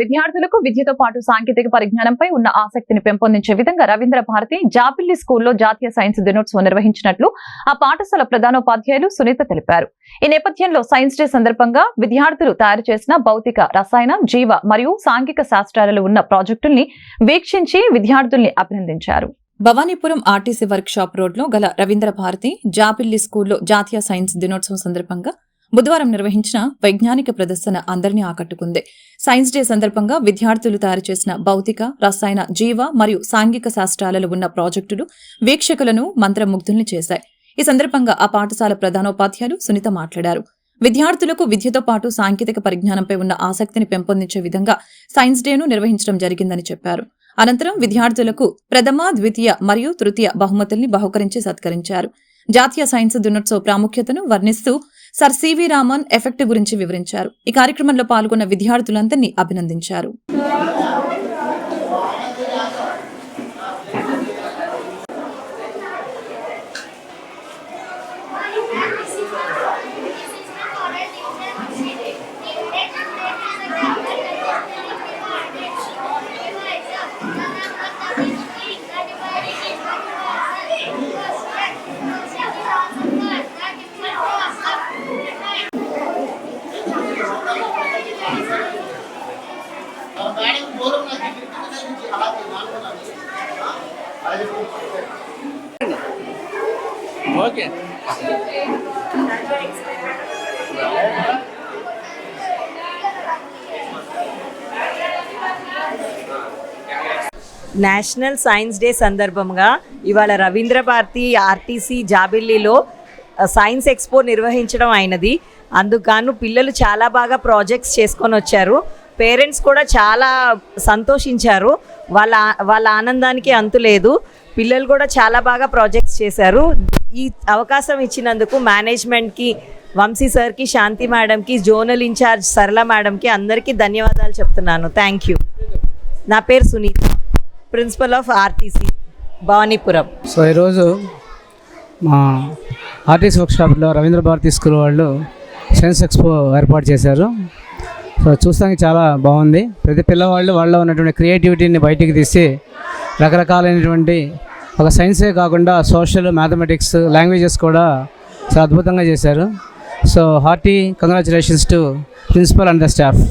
విద్యార్థులకు విద్యతో పాటు సాంకేతిక పరిజ్ఞానంపై ఉన్న ఆసక్తిని పెంపొందించే విధంగా రవీంద్ర భారతి జాపిల్లి స్కూల్లో జాతీయ సైన్స్ దినోత్సవం నిర్వహించినట్లు ఆ పాఠశాల ప్రధానోపాధ్యాయులు సునీత తెలిపారు. ఈ నేపథ్యంలో సైన్స్ డే సందర్భంగా విద్యార్థులు తయారు చేసిన భౌతిక రసాయన జీవ మరియు సాంఘిక శాస్త్రాలలో ఉన్న ప్రాజెక్టుల్ని వీక్షించి విద్యార్థుల్ని అభినందించారు. భవానీపురం ఆర్టీసీ వర్క్ షాప్ రోడ్లో గల రవీంద్ర భారతి జాపిల్లి స్కూల్లో జాతీయ సైన్స్ దినోత్సవం సందర్భంగా బుధవారం నిర్వహించిన వైజ్ఞానిక ప్రదర్శన అందరినీ ఆకట్టుకుంది. సైన్స్ డే సందర్భంగా విద్యార్థులు తయారు చేసిన భౌతిక రసాయన జీవ మరియు సాంఘిక శాస్త్రాలలో ఉన్న ప్రాజెక్టులు వీక్షకులను మంత్రముగ్ధుల్ని చేశాయి. ఈ సందర్భంగా ఆ పాఠశాల ప్రధానోపాధ్యాయులు సునీత మాట్లాడారు. విద్యార్థులకు విద్యతో పాటు సాంకేతిక పరిజ్ఞానంపై ఉన్న ఆసక్తిని పెంపొందించే విధంగా సైన్స్ డేను నిర్వహించడం జరిగిందని చెప్పారు. అనంతరం విద్యార్థులకు ప్రథమ ద్వితీయ మరియు తృతీయ బహుమతుల్ని బహుకరించి సత్కరించారు. జాతీయ సైన్స్ దినోత్సవ ప్రాముఖ్యతను వర్ణిస్తూ సర్ సివి రామన్ ఎఫెక్ట్ గురించి వివరించారు. ఈ కార్యక్రమంలో పాల్గొన్న విద్యార్థులందరినీ అభినందించారు. ఓకే. నేషనల్ సైన్స్ డే సందర్భంగా ఇవాళ రవీంద్ర భారతి ఆర్టీసీ జాబిల్లిలో సైన్స్ ఎక్స్పో నిర్వహించడం అయినది. అందుకు పిల్లలు చాలా బాగా ప్రాజెక్ట్స్ చేసుకొని వచ్చారు. పేరెంట్స్ కూడా చాలా సంతోషించారు. వాళ్ళ వాళ్ళ ఆనందానికి అంతు లేదు. పిల్లలు కూడా చాలా బాగా ప్రాజెక్ట్స్ చేశారు. ఈ అవకాశం ఇచ్చినందుకు మేనేజ్మెంట్కి వంశీ సార్కి శాంతి మేడంకి జోనల్ ఇన్ఛార్జ్ సరళ మేడంకి అందరికీ ధన్యవాదాలు చెప్తున్నాను. థ్యాంక్ యూ నా పేరు Sunitha. Principal of RTC Bhavanipuram so ఈరోజు మా ఆర్టీసీ వర్క్షాప్లో రవీంద్ర భారతి స్కూల్ వాళ్ళు సైన్స్ ఎక్స్పో ఏర్పాటు చేశారు. సో చూస్తానికి చాలా బాగుంది ప్రతి పిల్లవాళ్ళు వాళ్ళ ఉన్నటువంటి క్రియేటివిటీని బయటికి తీసి రకరకాలైనటువంటి ఒక సైన్సే కాకుండా సోషల్ మ్యాథమెటిక్స్ లాంగ్వేజెస్ కూడా చాలా అద్భుతంగా చేశారు so hearty congratulations to principal and the staff